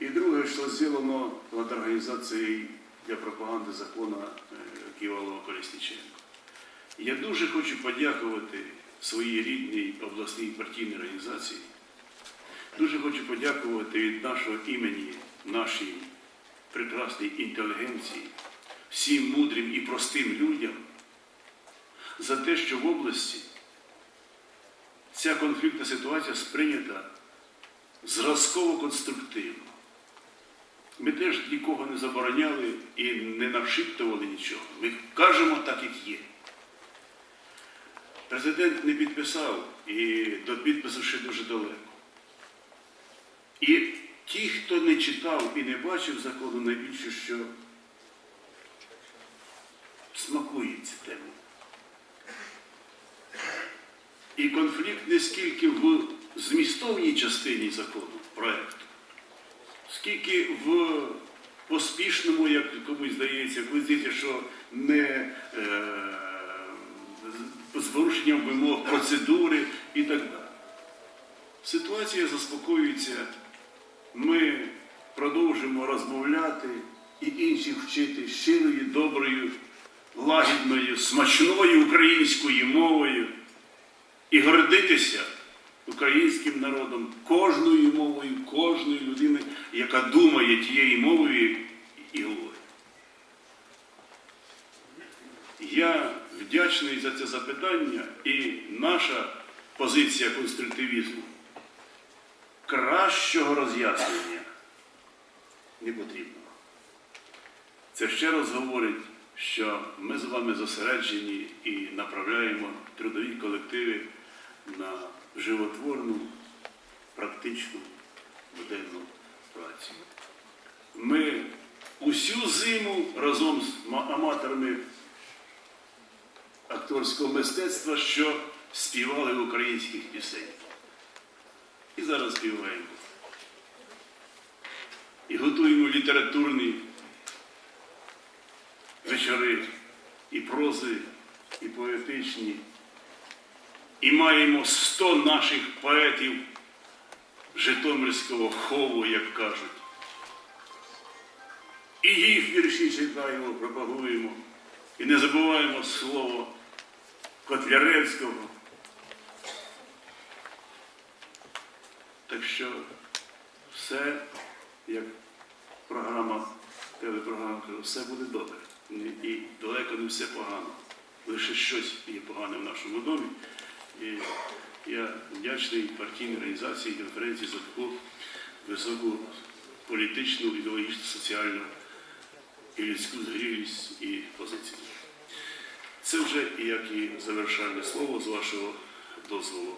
І друге, що зроблено над організацією для пропаганди закону е, Ківалова Колісниченка. Я дуже хочу подякувати своїй рідній обласній партійній організації. Дуже хочу подякувати від нашого імені нашій прекрасній інтелігенції, всім мудрим і простим людям за те, що в області ця конфліктна ситуація сприйнята зразково конструктивно. Ми теж нікого не забороняли і не нашіптували нічого. Ми кажемо так, як є. Президент не підписав і до підпису ще дуже далеко. І ті, хто не читав і не бачив закону, найбільше, що смакує цю тему. І конфлікт не скільки в змістовній частині закону, проекту, скільки в поспішному, як комусь здається, коли здається, що не е, з порушенням вимог процедури і так далі. Ситуація заспокоюється, ми продовжимо розмовляти і інших вчити щирою, доброю, лагідною, смачною українською мовою і гордитися українським народом, кожною мовою, кожної людини, яка думає тією мовою і говорить. Я вдячний за це запитання і наша позиція конструктивізму кращого роз'яснення не потрібно. Це ще раз говорить, що ми з вами зосереджені і направляємо трудові колективи животворну, практичну буденну працю. Ми усю зиму разом з аматорами акторського мистецтва, що співали українських пісень. І зараз співаємо. І готуємо літературні вечори, і прози, і поетичні. І маємо 100 наших поетів Житомирського хову, як кажуть. І їх вірші читаємо, пропагуємо. І не забуваємо слово Котляревського. Так що все, як програма, телепрограма, каже, все буде добре. І далеко не все погано. Лише щось є погане в нашому домі. І я вдячний партійній організації конференції за таку високу політичну, ідеологічну, соціальну і людську згрілість і позицію. Це вже як і завершальне слово з вашого дозволу.